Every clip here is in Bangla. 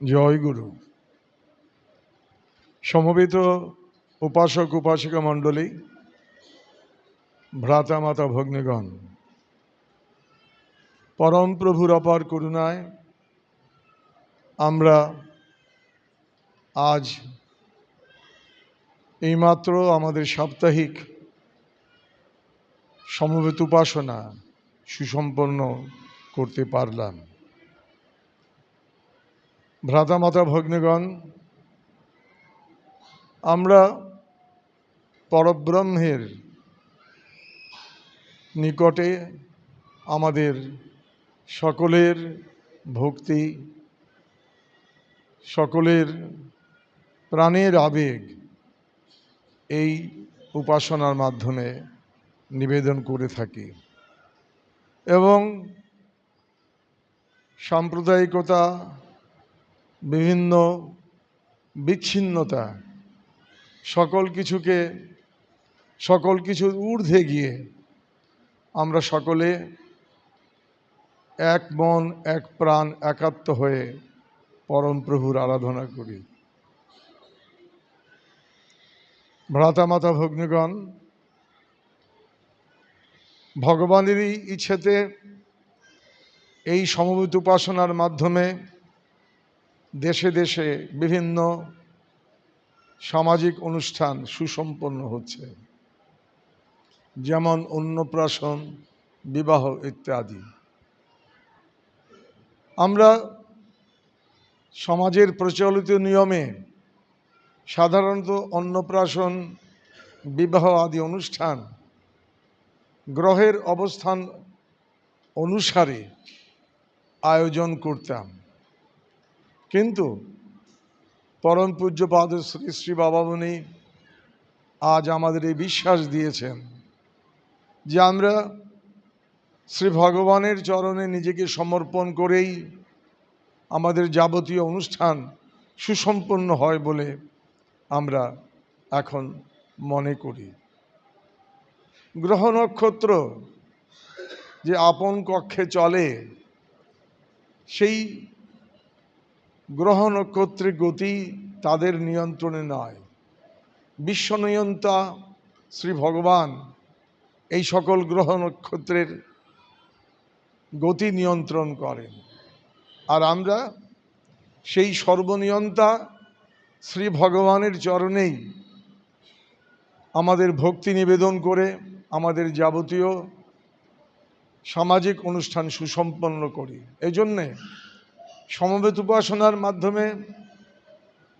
জয় গুরু সমবেত উপাসক উপাসিকা মণ্ডলী, ভ্রাতা মাতা ভগ্নীগণ, পরম প্রভুর অপার করুণায় আমরা আজ এইমাত্র আমাদের সাপ্তাহিক সমবেত উপাসনা সুসম্পন্ন করতে পারলাম। ভ্রাতা মাতা ভগ্নীগণ, আমরা পরব্রহ্মের নিকটে আমাদের সকলের ভক্তি, সকলের প্রাণের আবেগ এই উপাসনার মাধ্যমে নিবেদন করে থাকি এবং সাম্প্রদায়িকতা বিভিন্ন বিচ্ছিন্নতা, সকল কিছুকে, সকল কিছুর ঊর্ধ্বে গিয়ে আমরা সকলে এক মন, এক প্রাণ একাত্ম হয়ে পরম প্রভুর আরাধনা করি। ভ্রাতা মাতা ভগ্নীগণ ভগবানেরই ইচ্ছেতে এই সমবেত উপাসনার মাধ্যমে দেশে দেশে বিভিন্ন সামাজিক অনুষ্ঠান সুসম্পন্ন হচ্ছে। যেমন অন্নপ্রাশন, বিবাহ ইত্যাদি। আমরা সমাজের প্রচলিত নিয়মে সাধারণত অন্নপ্রাশন, বিবাহ আদি অনুষ্ঠান গ্রহের অবস্থান অনুসারে আয়োজন করতাম। কিন্তু পরম পূজ্যপাদ শ্রী শ্রী বাবামণি আজ আমাদের এই বিশ্বাস দিয়েছেন যে আমরা শ্রী ভগবানের চরণে নিজেকে সমর্পণ করেই আমাদের যাবতীয় অনুষ্ঠান সুসম্পন্ন হয় বলে আমরা এখন মনে করি। গ্রহ নক্ষত্র যে আপন কক্ষে চলে, সেই গ্রহ নক্ষত্রের গতি তাদের নিয়ন্ত্রণে নয়। বিশ্বনিয়ন্তা শ্রী ভগবান এই সকল গ্রহ নক্ষত্রের গতি নিয়ন্ত্রণ করেন। আর আমরা সেই সর্বনিয়ন্তা শ্রী ভগবানের চরণেই আমাদের ভক্তি নিবেদন করে আমাদের যাবতীয় সামাজিক অনুষ্ঠান সুসম্পন্ন করি। এই জন্যে সমবেত উপাসনার মাধ্যমে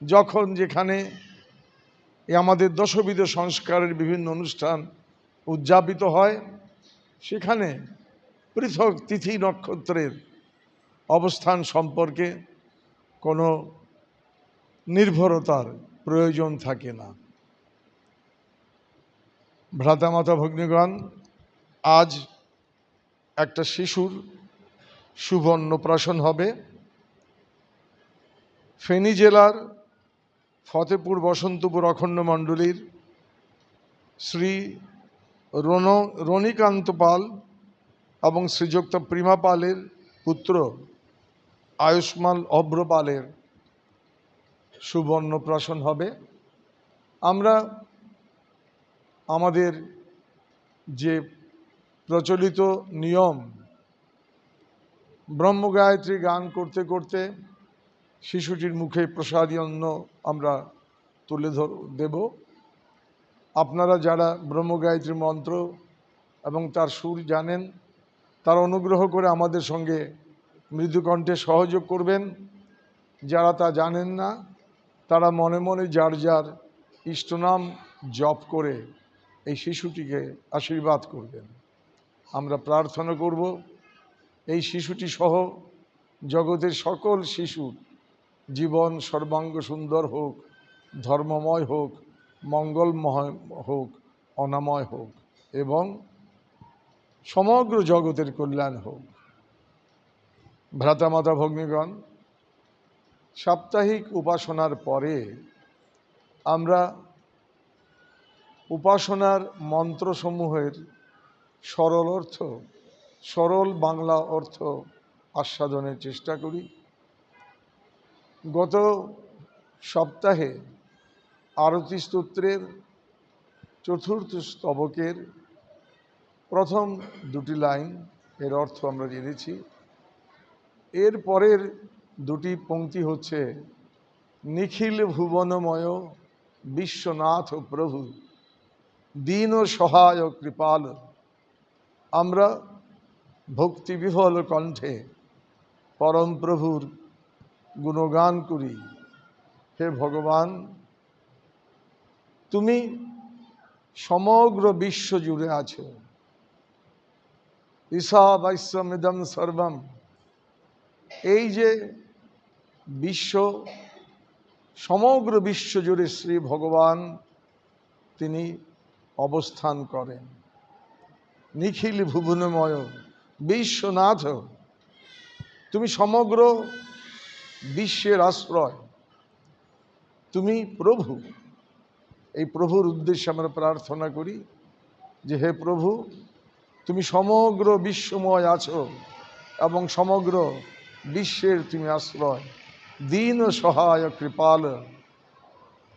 যখন যেখানে আমাদের দশবিধ সংস্কারের বিভিন্ন অনুষ্ঠান উদযাপিত হয়, সেখানে পৃথক তিথি নক্ষত্রের অবস্থান সম্পর্কে কোনো নির্ভরতার প্রয়োজন থাকে না। ভ্রাতামাতা ভগ্নীগণ, আজ একটা শিশুর অন্নপ্রাশন হবে। ফেনী জেলার ফতেপুর বসন্তপুর অখণ্ড মণ্ডলীর শ্রী রণ, রণিকান্ত পাল এবং শ্রীযুক্ত প্রিমা পালের পুত্র আয়ুষ্মান অভ্র পালের শুভ হবে। আমরা আমাদের যে প্রচলিত নিয়ম, ব্রহ্মগায়ত্রী গান করতে করতে শিশুটির মুখে প্রসাদী অন্ন আমরা তুলে ধর, দেব। আপনারা যারা ব্রহ্মগায়ত্রী মন্ত্র এবং তার সুর জানেন, তার অনুগ্রহ করে আমাদের সঙ্গে মৃদুকণ্ঠে সহযোগ করবেন। যারা তা জানেন না, তারা মনে মনে যার যার ইষ্টনাম জপ করে এই শিশুটিকে আশীর্বাদ করবেন। আমরা প্রার্থনা করব, এই শিশুটি সহ জগতের সকল শিশুর জীবন সর্বাঙ্গ সুন্দর হোক, ধর্মময় হোক, মঙ্গলময় হোক, অনাময় হোক এবং সমগ্র জগতের কল্যাণ হোক। ভ্রাতামাতা ভগ্নীগণ, সাপ্তাহিক উপাসনার পরে আমরা উপাসনার মন্ত্রসমূহের সরল অর্থ, সরল বাংলা অর্থ আস্বাদনের চেষ্টা করি। গত সপ্তাহে আরতি স্তোত্রের চতুর্থ স্তবকের প্রথম দুটি লাইন এর অর্থ আমরা জেনেছি। এর পরের দুটি পংক্তি হচ্ছে, নিখিল ভুবনময় বিশ্বনাথ প্রভু, দীন সহায় কৃপাল, আমরা ভক্তি বিফল কণ্ঠে পরম প্রভুর গুণগান করি। হে ভগবান, তুমি সমগ্র বিশ্ব জুড়ে আছো। ঈশা বৈশ্বমিদম সর্বম। এই যে বিশ্ব, সমগ্র বিশ্ব জুড়ে শ্রী ভগবান, তিনি অবস্থান করেন। নিখিল ভুবনময়, বিশ্বনাথ, তুমি সমগ্র বিশ্বের আশ্রয়। তুমি প্রভু। এই প্রভুর উদ্দেশ্যে আমরা প্রার্থনা করি যে হে প্রভু, তুমি সমগ্র বিশ্বময় আছো এবং সমগ্র বিশ্বের তুমি আশ্রয়। দীন সহায় কৃপাল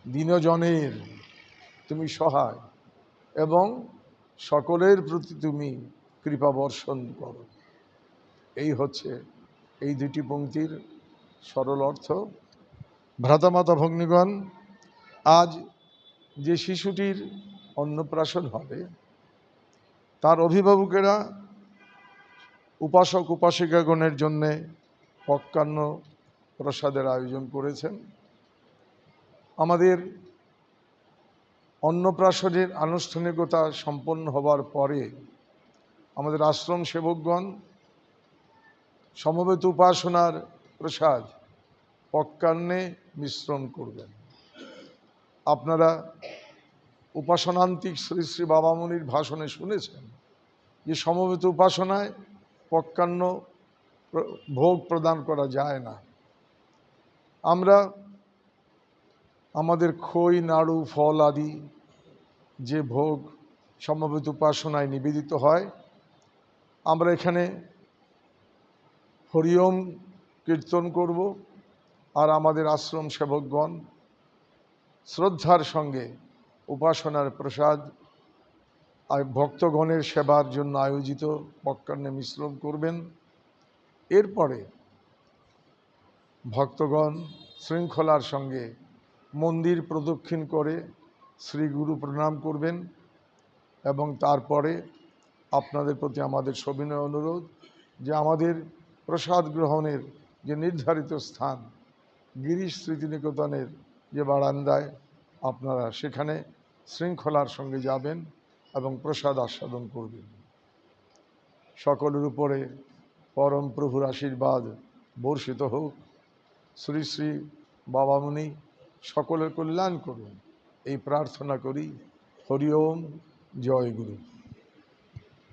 দীনজনের তুমি সহায় এবং সকলের প্রতি তুমি কৃপা বর্ষণ করো। এই হচ্ছে এই দুটি পংক্তির সরল অর্থ। ভ্রাতামাতা ভগ্নিগণ, আজ যে শিশুটির অন্নপ্রাশন হবে, তার অভিভাবকেরা উপাসক উপাসিকাগণের জন্যে পক্কান্ন প্রসাদের আয়োজন করেছেন। আমাদের অন্নপ্রাশনের আনুষ্ঠানিকতা সম্পন্ন হবার পরে আমাদের আশ্রম সেবকগণ, সমবেত উপাসনার প্রসাদ পক্কান্নে মিশ্রণ করবেন। আপনারা উপাসনান্তিক শ্রী শ্রী বাবামণির ভাষণে শুনেছেন যে সমবেত উপাসনায় পক্কান্ন ভোগ প্রদান করা যায় না। আমরা আমাদের খই, নাড়ু, ফল আদি যে ভোগ সমবেত উপাসনায় নিবেদিত হয়, আমরা এখানে হরিওম কীর্তন করব আর আমাদের আশ্রম সেবকগণ শ্রদ্ধার সঙ্গে উপাসনার প্রসাদ আর ভক্তগণের সেবার জন্য আয়োজিত পক্কান্নে মিশ্রণ করবেন। এরপরে ভক্তগণ শৃঙ্খলার সঙ্গে মন্দির প্রদক্ষিণ করে শ্রীগুরু প্রণাম করবেন এবং তারপরে আপনাদের প্রতি আমাদের সবিনয় অনুরোধ যে আমাদের প্রসাদ গ্রহণের যে নির্ধারিত স্থান, গিরিশ স্মৃতিনিকেতনের যে বারান্দায় আপনারা সেখানে শৃঙ্খলার সঙ্গে যাবেন এবং প্রসাদ আস্বাদন করবেন। সকলের উপরে পরম প্রভুর আশীর্বাদ বর্ষিত হোক। শ্রী শ্রী বাবামণি সকলের কল্যাণ করুন। এই প্রার্থনা করি, হরি ওম, জয় গুরু।